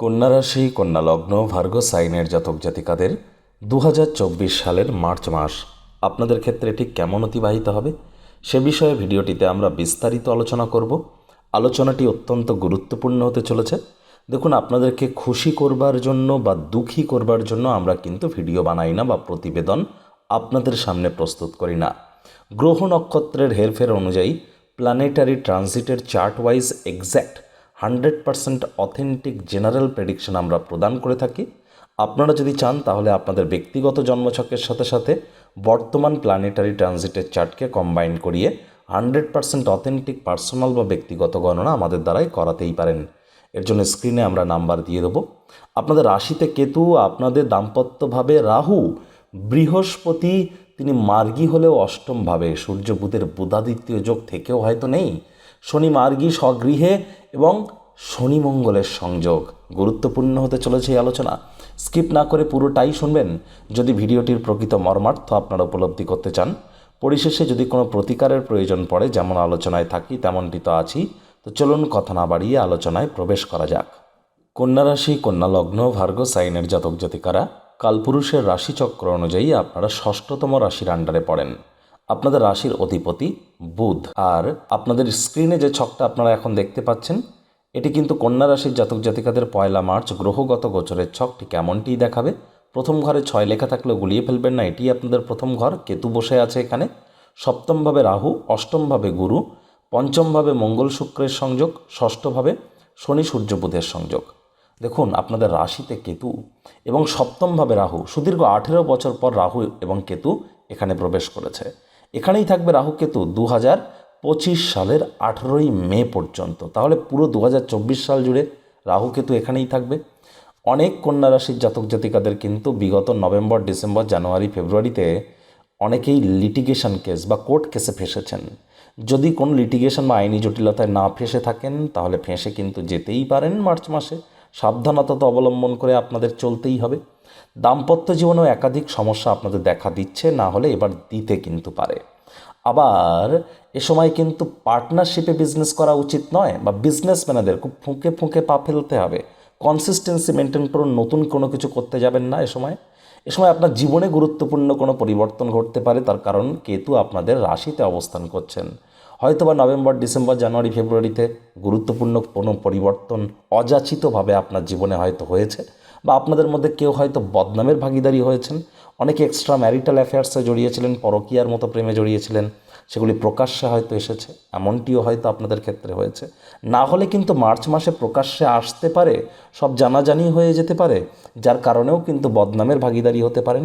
কন্যা রাশি কন্যা লগ্ন ভার্গ সাইনের জাতক জাতিকাদের দু হাজার চব্বিশ সালের মার্চ মাস। আপনাদের ক্ষেত্রে ঠিক কেমন অতিবাহিত হবে? সে বিষয়ে ভিডিওটিতে আমরা বিস্তারিত আলোচনা করব। আলোচনাটি অত্যন্ত গুরুত্বপূর্ণ হতে চলেছে। দেখুন, আপনাদেরকে খুশি করবার জন্য বা দুঃখী করবার জন্য আমরা কিন্তু ভিডিও বানাই না বা প্রতিবেদন আপনাদের সামনে প্রস্তুত করি না। গ্রহ নক্ষত্রের হেরফের অনুযায়ী planetary ট্রানজিটের chart wise exact hundred percent authentic general prediction আমরা প্রদান করে থাকি। আপনারা যদি চান, তাহলে আপনাদের ব্যক্তিগত জন্মছকের সাথে সাথে বর্তমান প্ল্যানেটারি ট্রানজিটের চার্টকে কম্বাইন করিয়ে হান্ড্রেড পার্সেন্ট অথেন্টিক পার্সোনাল বা ব্যক্তিগত গণনা আমাদের দ্বারাই করাতেই পারেন। এর জন্য স্ক্রিনে আমরা নাম্বার দিয়ে দেবো। আপনাদের রাশিতে কেতু, আপনাদের দাম্পত্যভাবে রাহু, বৃহস্পতি, তিনি মার্গী হলেও অষ্টমভাবে সূর্য বুধের বুধাদিত্য যোগ থেকেও হয়তো নেই। শনি মার্গী স্বগৃহে এবং শনি মঙ্গলের সংযোগ। গুরুত্বপূর্ণ হতে চলেছে এই আলোচনা। স্কিপ না করে পুরোটাই শুনবেন। যদি ভিডিওটির প্রকৃত মর্মার্থ আপনারা উপলব্ধি করতে চান, পরিশেষে যদি কোনো প্রতিকারের প্রয়োজন পড়ে, যেমন আলোচনায় থাকি, তেমনটি তো আছি তো চলুন কথা না বাড়িয়ে আলোচনায় প্রবেশ করা যাক। কন্যা রাশি, কন্যা লগ্ন, ভার্গ, সাইনের জাতক জাতিকারা, কালপুরুষের রাশিচক্র অনুযায়ী আপনারা ষষ্ঠতম রাশির আন্ডারে পড়েন। আপনাদের রাশির অধিপতি বুধ। আর আপনাদের স্ক্রিনে যে ছকটা আপনারা এখন দেখতে পাচ্ছেন, এটি কিন্তু কন্যা রাশির জাতক জাতিকাদের পয়লা মার্চ গ্রহগত গোচরের ছকটি কেমনটি দেখাবে? প্রথম ঘরে ছয় লেখা থাকলেও গুলিয়ে ফেলবেন না এটি আপনাদের প্রথম ঘর। কেতু বসে আছে এখানে। সপ্তমভাবে রাহু, অষ্টমভাবে গুরু, পঞ্চমভাবে মঙ্গল শুক্রের সংযোগ, ষষ্ঠভাবে শনি সূর্য বুধের সংযোগ। দেখুন, আপনাদের রাশিতে কেতু এবং সপ্তমভাবে রাহু, সুদীর্ঘ আঠেরো বছর পর রাহু এবং কেতু এখানে প্রবেশ করেছে। এখানেই থাকবে রাহু কেতু দু হাজার পঁচিশ সালের আঠেরোই মে পর্যন্ত। তাহলে পুরো দু সাল জুড়ে রাহু কেতু এখানেই থাকবে। অনেক কন্যা রাশির জাতক জাতিকাদের কিন্তু বিগত নভেম্বর, ডিসেম্বর, জানুয়ারি, ফেব্রুয়ারিতে অনেকেই লিটিগেশন কেস বা কোর্ট কেসে ফেসেছেন। যদি কোনো লিটিগেশন বা আইনি জটিলতায় না ফেসে থাকেন, তাহলে ফেঁসে কিন্তু যেতেই পারেন মার্চ মাসে। সাবধানতা তো অবলম্বন করে আপনাদের চলতেই হবে। দাম্পত্য জীবনেও একাধিক সমস্যা আপনাদের দেখা দিচ্ছে, না হলে এবার দিতে কিন্তু পারে। আবার এ সময় কিন্তু পার্টনারশিপে বিজনেস করা উচিত নয় বা বিজনেসম্যানেদের খুব ফুঁকে ফুঁকে পা ফেলতে হবে। কনসিস্টেন্সি মেনটেন করুন, নতুন কোনো কিছু করতে যাবেন না এ সময়। এ সময় আপনার জীবনে গুরুত্বপূর্ণ কোনো পরিবর্তন ঘটতে পারে, তার কারণ কেতু আপনাদের রাশিতে অবস্থান করছেন। হয়তোবা নভেম্বর, ডিসেম্বর, জানুয়ারি, ফেব্রুয়ারিতে গুরুত্বপূর্ণ কোনো পরিবর্তন অযাচিতভাবে আপনার জীবনে হয়তো হয়েছে বা আপনাদের মধ্যে কেউ হয়তো বদনামের ভাগিদারি হয়েছেন। অনেকে এক্সট্রা ম্যারিটাল অ্যাফেয়ার্সে জড়িয়েছিলেন, পরকিয়ার মতো প্রেমে জড়িয়েছিলেন। সেগুলি প্রকাশ্যে হয়তো এসেছে, এমনটিও হয়তো আপনাদের ক্ষেত্রে হয়েছে। না হলে কিন্তু মার্চ মাসে প্রকাশ্যে আসতে পারে, সব জানাজানি হয়ে যেতে পারে, যার কারণেও কিন্তু বদনামের ভাগিদারি হতে পারেন।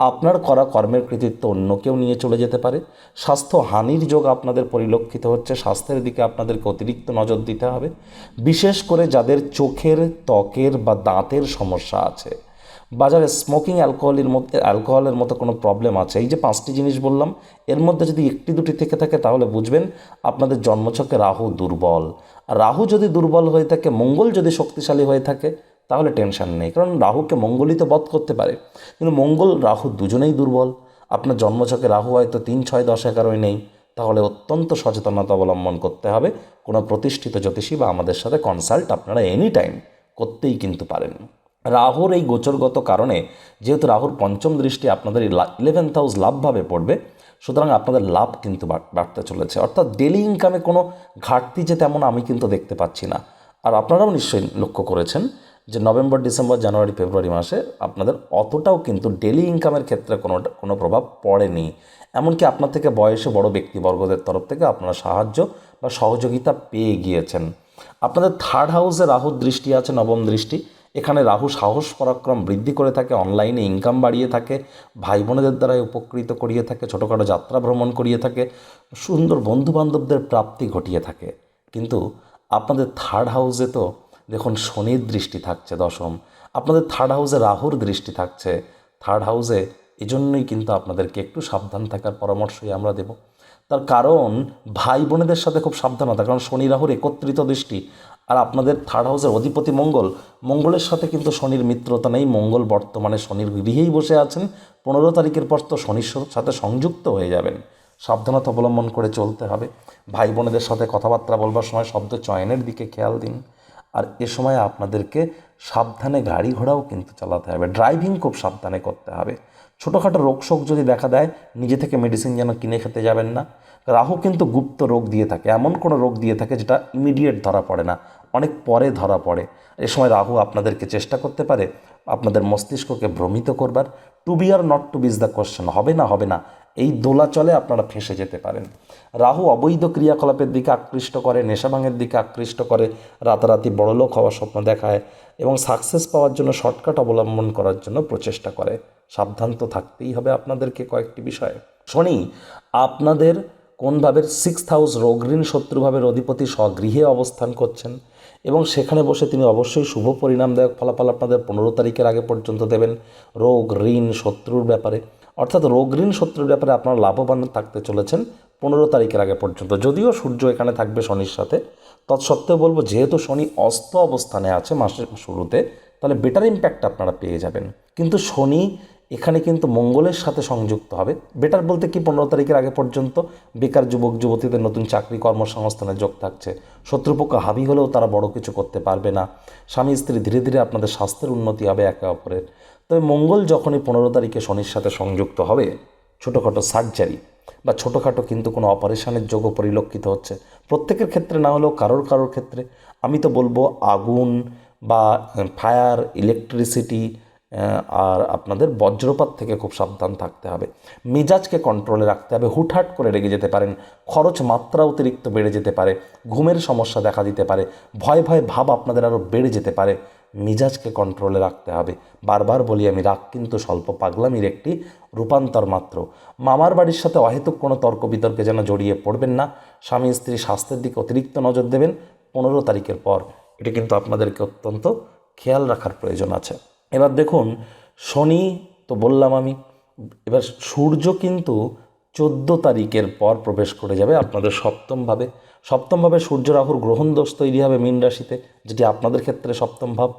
আপনার করা কর্মের কৃতিত্ব অন্য কেউ নিয়ে চলে যেতে পারে। স্বাস্থ্য হানির যোগ আপনাদের পরিলক্ষিত হচ্ছে, স্বাস্থ্যের দিকে আপনাদেরকে অতিরিক্ত নজর দিতে হবে। বিশেষ করে যাদের চোখের ত্বকের বা দাঁতের সমস্যা আছে। বাজারে স্মোকিং অ্যালকোহলের মধ্যে অ্যালকোহলের মতো কোনো প্রবলেম আছে। এই যে পাঁচটি জিনিস বললাম, এর মধ্যে যদি একটি, দুটি থেকে থাকে তাহলে বুঝবেন আপনাদের জন্মছকে রাহু দুর্বল। রাহু যদি দুর্বল হয়ে থাকে, মঙ্গল যদি শক্তিশালী হয়ে থাকে, তাহলে টেনশন নেই। কারণ রাহুকে মঙ্গলই তো বধ করতে পারে। কিন্তু মঙ্গল, রাহু দুজনেই দুর্বল। আপনার জন্মছকে রাহু হয়তো তিন, ছয়, দশ, এগারোই নেই। তাহলে অত্যন্ত সচেতনতা অবলম্বন করতে হবে। কোনো প্রতিষ্ঠিত জ্যোতিষী বা আমাদের সাথে কনসাল্ট আপনারা এনি টাইম করতেই কিন্তু পারেন। রাহুর এই গোচরগত কারণে, যেহেতু রাহুর পঞ্চম দৃষ্টি আপনাদের ইলেভেন্থ হাউস লাভভাবে পড়বে, সুতরাং আপনাদের লাভ কিন্তু বাড়- বাড়তে চলেছে। অর্থাৎ ডেলি ইনকামে কোনো ঘাটতি যে তেমন আমি কিন্তু দেখতে পাচ্ছি না। আর আপনারাও নিশ্চয়ই লক্ষ্য করেছেন যে নভেম্বর, ডিসেম্বর, জানুয়ারি, ফেব্রুয়ারি মাসে আপনাদের অতটাও কিন্তু ডেলি ইনকামের ক্ষেত্রে কোনো কোনো প্রভাব পড়েনি। এমনকি আপনার থেকে বয়সে বড় ব্যক্তিবর্গদের তরফ থেকে আপনারা সাহায্য বা সহযোগিতা পেয়ে গিয়েছেন। আপনাদের থার্ড হাউসে রাহুর দৃষ্টি আছে, নবম দৃষ্টি। এখানে রাহু সাহস, পরাক্রম বৃদ্ধি করে থাকে অনলাইনে ইনকাম বাড়িয়ে থাকে ভাই বোনেদের দ্বারাই উপকৃত করিয়ে থাকে, ছোটোখাটো যাত্রা ভ্রমণ করিয়ে থাকে, সুন্দর বন্ধুবান্ধবদের প্রাপ্তি ঘটিয়ে থাকে। কিন্তু আপনাদের থার্ড হাউসে তো দেখুন শনির দৃষ্টি থাকছে দশম, আপনাদের থার্ড হাউসে রাহুর দৃষ্টি থাকছে থার্ড হাউসে এজন্যই কিন্তু আপনাদেরকে একটু সাবধান থাকার পরামর্শই আমরা দেব। তার কারণ ভাই বোনেদের সাথে খুব সাবধানতা, কারণ শনি রাহুর একত্রিত দৃষ্টি আর আপনাদের থার্ড হাউসের অধিপতি মঙ্গল। মঙ্গলের সাথে কিন্তু শনির মিত্রতা নেই। মঙ্গল বর্তমানে শনির গৃহেই বসে আছেন। পনেরো তারিখের পর তো শনির সাথে সংযুক্ত হয়ে যাবেন। সাবধানতা অবলম্বন করে চলতে হবে। ভাই বোনেদের সাথে কথাবার্তা বলবার সময় শব্দ চয়নের দিকে খেয়াল দিন। আর এ সময় আপনাদেরকে সাবধানে গাড়ি ঘোড়াও কিন্তু চালাতে হবে। ড্রাইভিং খুব সাবধানে করতে হবে। ছোটোখাটো রোগ শোক যদি দেখা দেয়, নিজে থেকে মেডিসিন যেন কিনে খেতে যাবেন না। রাহু কিন্তু গুপ্ত রোগ দিয়ে থাকে। এমন কোনো রোগ দিয়ে থাকে যেটা ইমিডিয়েট ধরা পড়ে না। অনেক পরে ধরা পড়ে। এ সময় রাহু আপনাদেরকে চেষ্টা করতে পারে আপনাদের মস্তিষ্ককে ভ্রমিত করবার। To be or not to be the question হবে না হবে না। এই দোলাচলে আপনারা ফেসে যেতে পারেন। রাহু অবৈধ ক্রিয়াকলাপের দিকে আকৃষ্ট করে নেশাভাঙের দিকে আকৃষ্ট করে, রাতারাতি বড়লোক হওয়ার স্বপ্ন দেখায় এবং সাকসেস পাওয়ার জন্য শর্টকাট অবলম্বন করার জন্য প্রচেষ্টা করে। সাবধান তো থাকতেই হবে আপনাদেরকে কয়েকটি বিষয়ে। শনি, আপনাদের কোন ভাবের সিক্স হাউস রোগঋণ শত্রুভাবের অধিপতি স্বগৃহে অবস্থান করছেন। এবং সেখানে বসে তিনি অবশ্যই শুভ পরিণামদায়ক ফলাফল আপনাদের পনেরো তারিখের আগে পর্যন্ত দেবেন। রোগ, ঋণ, শত্রুর ব্যাপারে। অর্থাৎ রোগ, ঋণ, শত্রুর ব্যাপারে আপনারা লাভবান থাকতে চলেছেন পনেরো তারিখের আগে পর্যন্ত। যদিও সূর্য এখানে থাকবে শনির সাথে। তৎসত্ত্বেও বলব, যেহেতু শনি অস্ত অবস্থানে আছে মাসের শুরুতে, তাহলে বেটার ইম্প্যাক্ট আপনারা পেয়ে যাবেন। কিন্তু শনি এখানে কিন্তু মঙ্গলের সাথে সংযুক্ত হবে। বেটার বলতে কি, পনেরো তারিখের আগে পর্যন্ত বেকার যুবক, যুবতীদের নতুন চাকরি কর্মসংস্থানের যোগ থাকছে। শত্রুপক্ষ হাবি হলেও তারা বড় কিছু করতে পারবে না। স্বামী, স্ত্রী ধীরে ধীরে আপনাদের স্বাস্থ্যের উন্নতি হবে একে অপরের। তবে মঙ্গল যখনই পনেরো তারিখে শনির সাথে সংযুক্ত হবে, ছোটোখাটো সার্জারি বা ছোটোখাটো কিন্তু কোনো অপারেশনের যোগও পরিলক্ষিত হচ্ছে। প্রত্যেকের ক্ষেত্রে না হলেও কারোর কারোর ক্ষেত্রে। আমি তো বলব, আগুন বা ফায়ার ইলেকট্রিসিটি আর আপনাদের বজ্রপাত থেকে খুব সাবধান থাকতে হবে। মেজাজকে কন্ট্রোলে রাখতে হবে। হুটহাট করে রেগে যেতে পারেন। খরচ মাত্রা অতিরিক্ত বেড়ে যেতে পারে। ঘুমের সমস্যা দেখা দিতে পারে। ভয় ভয় ভাব আপনাদের আরও বেড়ে যেতে পারে। মেজাজকে কন্ট্রোলে রাখতে হবে। বারবার বলি আমি, রাগ কিন্তু স্বল্প পাগলামির একটি রূপান্তর মাত্র। মামার বাড়ির সাথে অহেতুক কোনো তর্ক বিতর্কে যেন জড়িয়ে পড়বেন না। স্বামী স্ত্রী স্বাস্থ্যের দিকে অতিরিক্ত নজর দেবেন। পনেরো তারিখের পর এটি কিন্তু আপনাদেরকে অত্যন্ত খেয়াল রাখার প্রয়োজন আছে। এবার দেখুন, শনি তো বললাম আমি, এবার সূর্য কিন্তু চোদ্দ তারিখের পর প্রবেশ করে যাবে আপনাদের সপ্তমভাবে। সপ্তমভাবে সূর্য, রাহুর গ্রহণ দোষ তৈরি হবে মীন রাশিতে যেটি আপনাদের ক্ষেত্রে সপ্তম ভাব।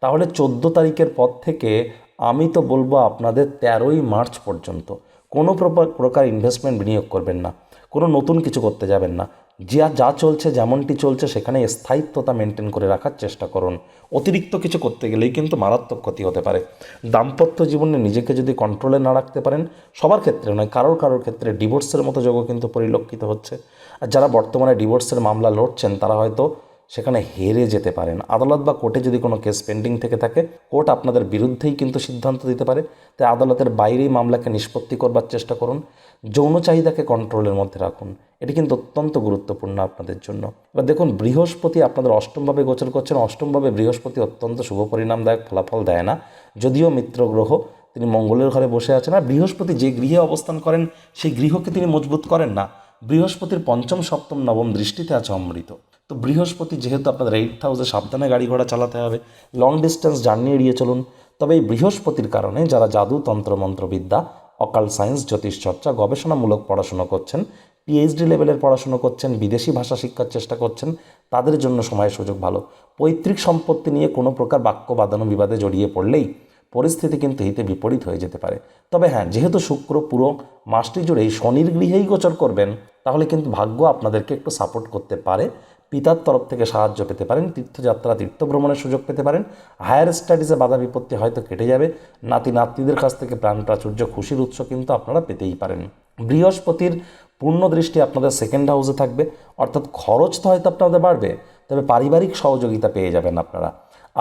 তাহলে চোদ্দ তারিখের পর থেকে আমি তো বলব আপনাদের তেরোই মার্চ পর্যন্ত। কোনো প্রকার প্রকার ইনভেস্টমেন্ট বিনিয়োগ করবেন না। কোনো নতুন কিছু করতে যাবেন না। যা যা চলছে, যেমনটি চলছে, সেখানে স্থায়িত্বতা মেনটেন করে রাখার চেষ্টা করুন। অতিরিক্ত কিছু করতে গেলেই কিন্তু মারাত্মক ক্ষতি হতে পারে। দাম্পত্য জীবনে নিজেকে যদি কন্ট্রোলে না রাখতে পারেন, সবার ক্ষেত্রে নয়, কারোর কারোর ক্ষেত্রে ডিভোর্সের মতো যোগও কিন্তু পরিলক্ষিত হচ্ছে। আর যারা বর্তমানে ডিভোর্সের মামলা লড়ছেন, তারা হয়তো সেখানে হেরে যেতে পারেন। আদালত বা কোর্টে যদি কোনো কেস পেন্ডিং থেকে থাকে, কোর্ট আপনাদের বিরুদ্ধেই কিন্তু সিদ্ধান্ত দিতে পারে। তাই আদালতের বাইরেই মামলাকে নিষ্পত্তি করবার চেষ্টা করুন। যৌন চাহিদাকে কন্ট্রোলের মধ্যে রাখুন। এটি কিন্তু অত্যন্ত গুরুত্বপূর্ণ আপনাদের জন্য। এবার দেখুন, বৃহস্পতি আপনাদের অষ্টমভাবে গোচর করছেন। অষ্টমভাবে বৃহস্পতি অত্যন্ত শুভ পরিণামদায়ক ফলাফল দেয় না। যদিও মিত্র গ্রহ, তিনি মঙ্গলের ঘরে বসে আছেন। আর বৃহস্পতি যে গৃহে অবস্থান করেন, সেই গৃহকে তিনি মজবুত করেন না। বৃহস্পতির পঞ্চম, সপ্তম, নবম দৃষ্টিতে আছে অমৃত। তো বৃহস্পতি যেহেতু আপনাদের এইট হাউসে সাবধানে গাড়ি ঘোড়া চালাতে হবে লং ডিস্টেন্স জার্নি এড়িয়ে চলুন। তবে এই বৃহস্পতির কারণে যারা জাদু, তন্ত্র, মন্ত্রবিদ্যা অকাল সায়েন্স জ্যোতিষচর্চা গবেষণামূলক পড়াশুনো করছেন পিএইচডি লেভেলের পড়াশুনো করছেন, বিদেশি ভাষা শিক্ষার চেষ্টা করছেন, তাদের জন্য সময় সুযোগ ভালো। পৈতৃক সম্পত্তি নিয়ে কোনো প্রকার বাক্য, বাদানো, বিবাদে জড়িয়ে পড়লেই পরিস্থিতি কিন্তু হিতে বিপরীত হয়ে যেতে পারে। তবে হ্যাঁ যেহেতু শুক্র, পুরো মাসটি জুড়েই শনির গৃহেই গোচর করবেন, তাহলে কিন্তু ভাগ্য আপনাদেরকে একটু সাপোর্ট করতে পারে। পিতার তরফ থেকে সাহায্য পেতে পারেন, তীর্থযাত্রা তীর্থ ভ্রমণের সুযোগ পেতে পারেন। হায়ার স্টাডিজে বাধা বিপত্তি হয়তো কেটে যাবে। নাতি, নাতনিদের কাছ থেকে প্রাণ প্রাচুর্য খুশির উৎস কিন্তু আপনারা পেতেই পারেন। বৃহস্পতির পূর্ণ দৃষ্টি আপনাদের সেকেন্ড হাউসে থাকবে। অর্থাৎ খরচ তো হয়তো আপনাদের বাড়বে, তবে পারিবারিক সহযোগিতা পেয়ে যাবেন আপনারা।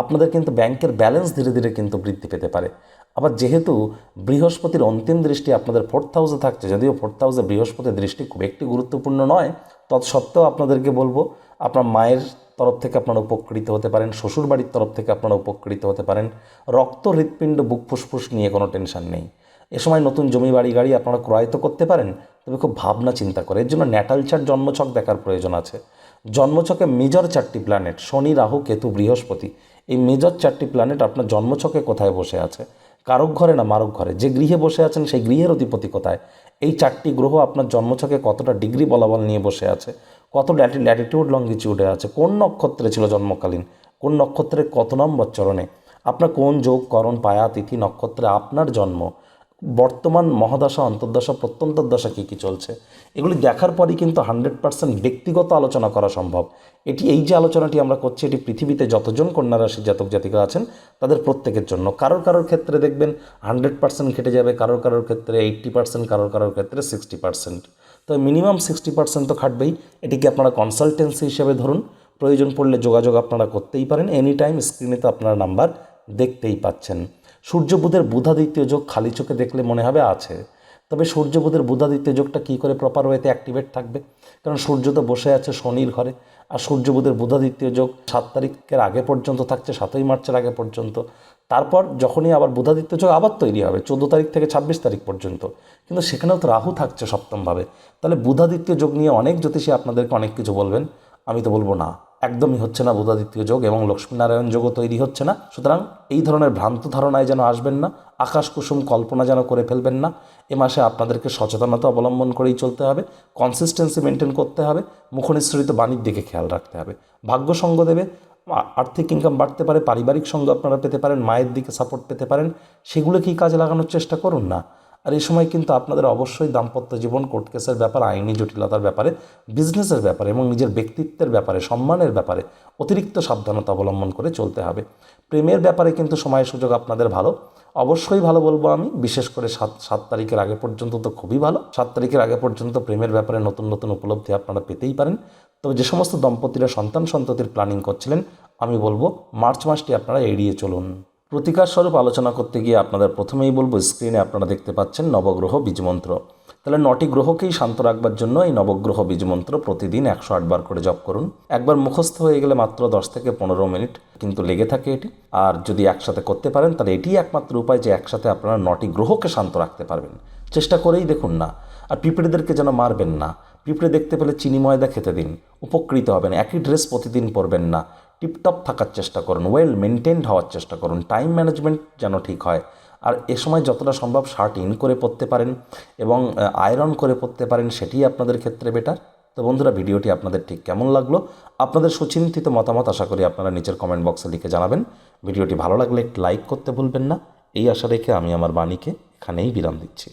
আপনাদের কিন্তু ব্যাংকের ব্যালেন্স ধীরে ধীরে কিন্তু বৃদ্ধি পেতে পারে। আবার যেহেতু বৃহস্পতির অন্তিম দৃষ্টি আপনাদের ফোর্থ হাউসে থাকছে, যদিও ফোর্থ হাউসে বৃহস্পতির দৃষ্টি খুব একটি গুরুত্বপূর্ণ নয়, তৎসত্ত্বেও আপনাদেরকে বলব আপনার মায়ের তরফ থেকে আপনারা উপকৃত হতে পারেন শ্বশুর বাড়ির তরফ থেকে আপনারা উপকৃত হতে পারেন। রক্ত হৃৎপিণ্ড বুক ফুসফুস নিয়ে কোনো টেনশন নেই। এ সময় নতুন জমি বাড়ি, গাড়ি আপনারা ক্রয় তো করতে পারেন, তবে খুব ভাবনা চিন্তা করে। এর জন্য ন্যাটাল চার্ট জন্মছক দেখার প্রয়োজন আছে। জন্মছকে মেজর চারটি প্ল্যানেট, শনি, রাহু, কেতু, বৃহস্পতি, এই মেজর চারটি প্ল্যানেট আপনার জন্মছকে কোথায় বসে আছে? কারক ঘরে না মারক ঘরে? যে গৃহে বসে আছেন সেই গৃহের অধিপতি কোথায়? এই চারটি গ্রহ আপনার জন্মছকে কতটা ডিগ্রি বলাবল নিয়ে বসে আছে? কত ল্যাটিটিউড লঙ্গিচিউডে আছে? কোন নক্ষত্রে ছিল জন্মকালীন? কোন নক্ষত্রে কত নম্বর চরণে? আপনার কোন যোগ, করণ, পায়া, তিথি, নক্ষত্রে আপনার জন্ম? বর্তমান, মহাদশা, অন্তর্দশা প্রত্যন্তর দশা কী কী চলছে? এগুলি দেখার পরই কিন্তু হান্ড্রেড পার্সেন্ট ব্যক্তিগত আলোচনা করা সম্ভব। এটি এই যে আলোচনাটি আমরা করছি, এটি পৃথিবীতে যতজন কন্যা রাশির জাতক জাতিকা আছেন, তাদের প্রত্যেকের জন্য। কারোর কারোর ক্ষেত্রে দেখবেন হান্ড্রেড পার্সেন্ট কেটে যাবে, কারোর কারোর ক্ষেত্রে এইট্টি পার্সেন্ট, কারোর কারোর ক্ষেত্রে সিক্সটি পার্সেন্ট। তো মিনিমাম সিক্সটি পার্সেন্ট তো খাটবেই। এটিকে আপনারা কনসালটেন্সি হিসেবে ধরুন, প্রয়োজন পড়লে যোগাযোগ আপনারা করতেই পারেন এনি টাইম স্ক্রিনে তো আপনার নাম্বার দেখতেই পাচ্ছেন। সূর্য বুধের বুধাদিত্য যোগ খালি চোখে দেখলে মনে হবে আছে। তবে সূর্য বুধের বুধাদিত্য যোগটা কী করে প্রপার ওয়েতে অ্যাক্টিভেট থাকবে? কারণ সূর্য তো বসে আছে শনির ঘরে। আর সূর্য বুধের বুধাদিত্য যোগ সাত তারিখের আগে পর্যন্ত থাকছে, সাতই মার্চের আগে পর্যন্ত। তারপর যখনই আবার বুধাদিত্য যোগ আবার তৈরি হবে, চোদ্দ তারিখ থেকে ছাব্বিশ তারিখ পর্যন্ত। কিন্তু সেখানেও তো রাহু থাকছে সপ্তমভাবে। তাহলে বুধাদিত্য যোগ নিয়ে অনেক জ্যোতিষী আপনাদেরকে অনেক কিছু বলবেন। আমি তো বলব না। একদমই হচ্ছে না বুধাদিত্য যোগ এবং লক্ষ্মীনারায়ণ যোগও তৈরি হচ্ছে না। সুতরাং এই ধরনের ভ্রান্ত ধারণায় যেন আসবেন না আকাশ কুসুম কল্পনা যেন করে ফেলবেন না, এ মাসে আপনাদেরকে সচেতনতা অবলম্বন করেই চলতে হবে কনসিস্টেন্সি মেনটেন করতে হবে, মুখনিঃসৃত বাণীর দিকে খেয়াল রাখতে হবে। ভাগ্য সঙ্গ দেবে আর্থিক ইনকাম বাড়তে পারে, পারিবারিক সঙ্গ আপনারা পেতে পারেন, মায়ের দিকে সাপোর্ট পেতে পারেন, সেগুলো কি কাজে লাগানোর চেষ্টা করুন না। আর এই সময় কিন্তু আপনাদের অবশ্যই দাম্পত্য জীবন কোর্ট কেসের ব্যাপার, আইনি জটিলতার ব্যাপারে বিজনেসের ব্যাপারে এবং নিজের ব্যক্তিত্বের ব্যাপারে, সম্মানের ব্যাপারে অতিরিক্ত সাবধানতা অবলম্বন করে চলতে হবে। প্রেমের ব্যাপারে কিন্তু সময় সুযোগ আপনাদের ভালো। অবশ্যই ভালো বলব আমি, বিশেষ করে সাত সাত তারিখের আগে পর্যন্ত তো খুবই ভালো। সাত তারিখের আগে পর্যন্ত প্রেমের ব্যাপারে নতুন নতুন উপলব্ধি আপনারা পেতেই পারেন। তবে যে সমস্ত দম্পতিরা সন্তান সন্ততির প্ল্যানিং করছিলেন, আমি বলব মার্চ মাসটি আপনারা এড়িয়ে চলুন। প্রতিকার স্বরূপ আলোচনা করতে গিয়ে আপনাদের প্রথমেই বলব স্ক্রিনে আপনারা দেখতে পাচ্ছেন নবগ্রহ বীজমন্ত্র। তাহলে নটি গ্রহকেই শান্ত রাখবার জন্য এই নবগ্রহ বীজমন্ত্র প্রতিদিন একশো আটবার করে জপ করুন। একবার মুখস্থ হয়ে গেলে মাত্র দশ থেকে পনেরো মিনিট কিন্তু লেগে থাকে এটি। আর যদি একসাথে করতে পারেন, তাহলে এটিই একমাত্র উপায় যে একসাথে আপনারা নটি গ্রহকে শান্ত রাখতে পারবেন। চেষ্টা করেই দেখুন না। আর পিঁপড়েদেরকে যেন মারবেন না। পিঁপড়ে দেখতে পেলে চিনি ময়দা খেতে দিন, উপকৃত হবেন, একই ড্রেস প্রতিদিন পরবেন না। টিপটপ থাকার চেষ্টা করুন ওয়েল মেনটেনড হওয়ার চেষ্টা করুন টাইম ম্যানেজমেন্ট যেন ঠিক হয়। আর এ সময় যতটা সম্ভব শার্ট ইন করে পরতে পারেন এবং আয়রন করে পরতে পারেন সেটি আপনাদের ক্ষেত্রে বেটার তো বন্ধুরা, ভিডিওটি আপনাদের ঠিক কেমন লাগল? আপনাদের সুচিন্তিত মতামত আশা করি আপনারা নিচের কমেন্ট বক্সে লিখে জানাবেন। ভিডিওটি ভালো লাগলে একটু লাইক করতে ভুলবেন না। এই আশা রেখে আমি আমার বাণীকে এখানেই বিরাম দিচ্ছি।